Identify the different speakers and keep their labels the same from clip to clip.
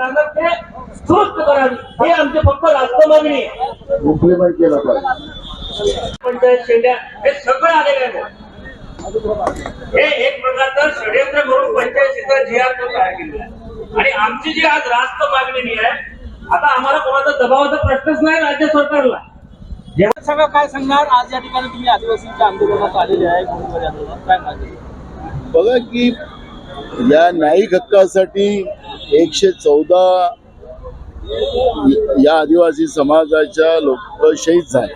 Speaker 1: दुरुस्त करावी. हे आमची फक्त रास्त मागणी आहे.
Speaker 2: इम्प्लिमेंट केलं पाहिजे.
Speaker 1: पंचायत शेंड्या हे सगळं आलेलं आहे. हे एक प्रकारचं षडयंत्र करून पंचायतीचा जी आर तयार केलेला आहे. आणि आमची जी आज रास्त मागणी आहे आता आम्हाला कोणाचा दबावाचा प्रश्नच नाही राज्य सरकारला. जेव्हा
Speaker 3: सांगा काय सांगणार? आज या ठिकाणी तुम्ही आदिवासींच्या आंदोलनात आलेले आहे काय मागणी
Speaker 2: बघा की या न्यायिक हक्कासाठी एकशे चौदा या आदिवासी समाजाच्या लोक शहीद झाले.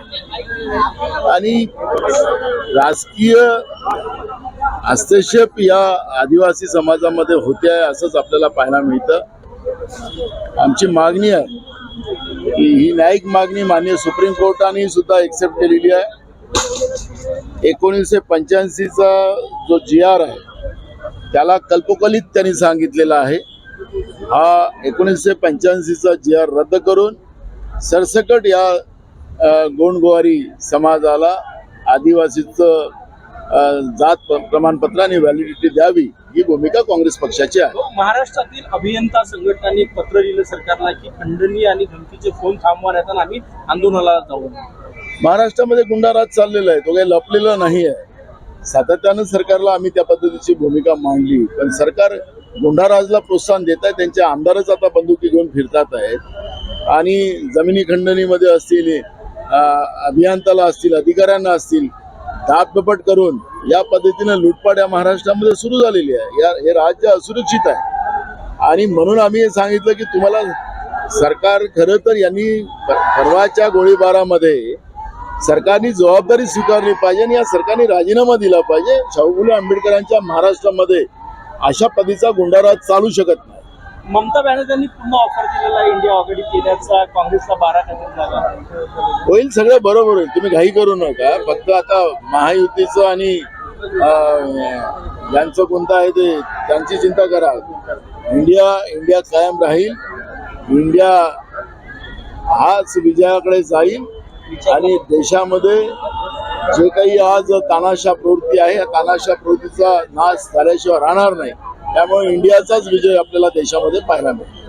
Speaker 2: आणि राजकीय हस्तक्षेप या आदिवासी समाजामध्ये होते आहे असंच आपल्याला पाहायला मिळतं. आमची मागणी आहे की ही न्यायिक मागणी मान्य सुप्रीम कोर्टाने सुद्धा एक्सेप्ट केलेली आहे. एकोणीसशे पंच्याऐंशीचा जो जी आर आहे त्याला कल्पकलित त्यांनी सांगितलेला आहे. हा एकोणीसशे पंच्याऐंशीचा जी आर रद्द करून सरसकट या गोंडगोवारी समाजाला आदिवासीचं जात प- प्रमाणपत्र आणि व्हॅलिडिटी द्यावी ही भूमिका काँग्रेस पक्षाची आहे.
Speaker 3: महाराष्ट्रातील अभियंता संघटनांनी पत्र लिहिलं सरकारला की खंडणी आणि धमकीचे फोन थांबवण्यात आम्ही आंदोलनाला जाऊ.
Speaker 2: महाराष्ट्रामध्ये गुंडाराज चाललेला आहे तो काही लपलेला नाही आहे सातत्यानं सरकारला आम्ही त्या पद्धतीची भूमिका मांडली पण सरकार गुंडाराजला प्रोत्साहन देत आहे त्यांचे आमदारच आता बंदुकी घेऊन फिरतात आहेत. आणि जमिनी खंडणीमध्ये असतील अभियंताला असतील अधिकाऱ्यांना असतील दाबदपट करून या पद्धतीनं लुटपाट या महाराष्ट्रामध्ये सुरू झालेली आहे. या हे राज्य असुरक्षित आहे. आणि म्हणून आम्ही हे सांगितलं की तुम्हाला सरकार खरं तर यांनी परवाच्या गोळीबारामध्ये सरकारने जबाबदारी स्वीकारली पाहिजे आणि या सरकारने राजीनामा दिला पाहिजे. शाहू फुले आंबेडकरांच्या महाराष्ट्रामध्ये अशा पद्धतीचा गुंडाराज चालू शकत नाही.
Speaker 3: ममता बॅनर्जींनी पूर्ण ऑफर दिलेला इंडिया आघाडी केल्याचा काँग्रेसला बारा जागा
Speaker 2: होईल सगळं बरोबर होईल. तुम्ही घाई करू नका. फक्त आता महायुतीचं आणि अं, यांचं कोणतं आहे ते त्यांची चिंता करा. इंडिया इंडिया कायम राहील. इंडिया हाच विजयाकडे जाईल. आणि देशामध्ये जे काही आज तानाशा प्रवृत्ती आहे तानाशा प्रवृत्तीचा नाश झाल्याशिवाय राहणार नाही. त्यामुळे इंडियाचाच विजय आपल्याला देशामध्ये पाहायला
Speaker 1: मिळतो